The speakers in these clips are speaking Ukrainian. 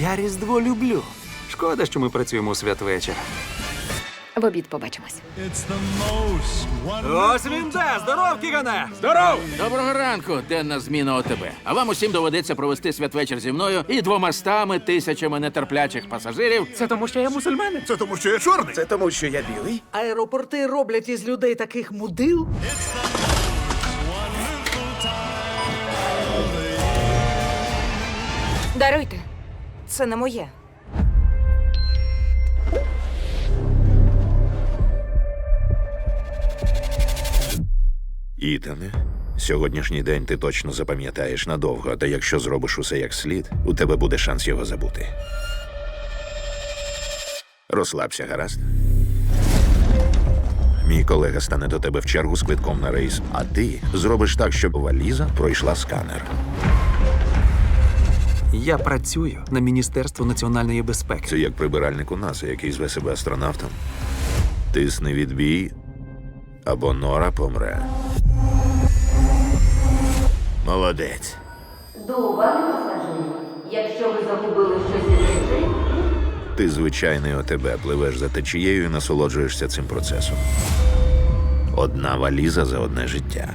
Я Різдво люблю. Шкода, що ми працюємо у святвечір. В обід побачимось. Ось він де! Здоров, Кігане! Здоров! Доброго ранку, денна зміна ОТБ. А вам усім доведеться провести святвечір зі мною і двома стами тисячами нетерплячих пасажирів. Це тому, що я мусульманин. Це тому, що я чорний. Це тому, що я білий. Аеропорти роблять із людей таких мудил. Даруйте. Це не моє. Ітане, сьогоднішній день ти точно запам'ятаєш надовго, та якщо зробиш усе як слід, у тебе буде шанс його забути. Розслабся, гаразд. Мій колега стане до тебе в чергу з квитком на рейс, а ти зробиш так, щоб валіза пройшла сканер. Я працюю на Міністерство національної безпеки. Це як прибиральник у НАСА, який зве себе астронавтом. Тисни відбій, або Нора помре. Молодець. До уваги пасажирів. Якщо ви загубили щось із речей, Ти звичайний ОТБ, пливеш за течією і насолоджуєшся цим процесом. Одна валіза за одне життя.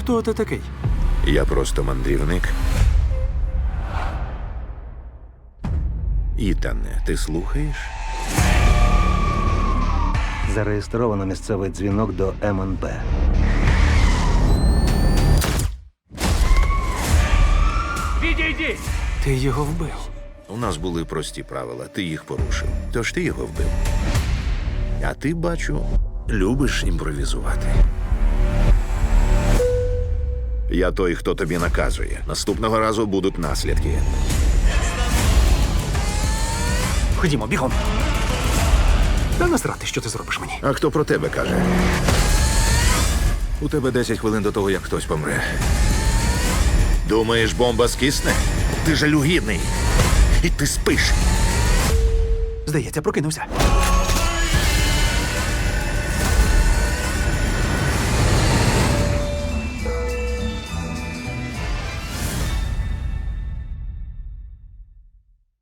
Хто ти такий? Я просто мандрівник. Ітане, ти слухаєш? Зареєстровано місцевий дзвінок до МНП. Ти його вбив. У нас були прості правила, ти їх порушив. Тож ти його вбив. А ти, бачу, любиш імпровізувати. Я той, хто тобі наказує. Наступного разу будуть наслідки. Ходімо, бігом. Та насрати, що ти зробиш мені. А хто про тебе каже? У тебе 10 хвилин до того, як хтось помре. Думаєш, бомба скисне? Ти жалюгідний. І ти спиш. Здається, прокинувся.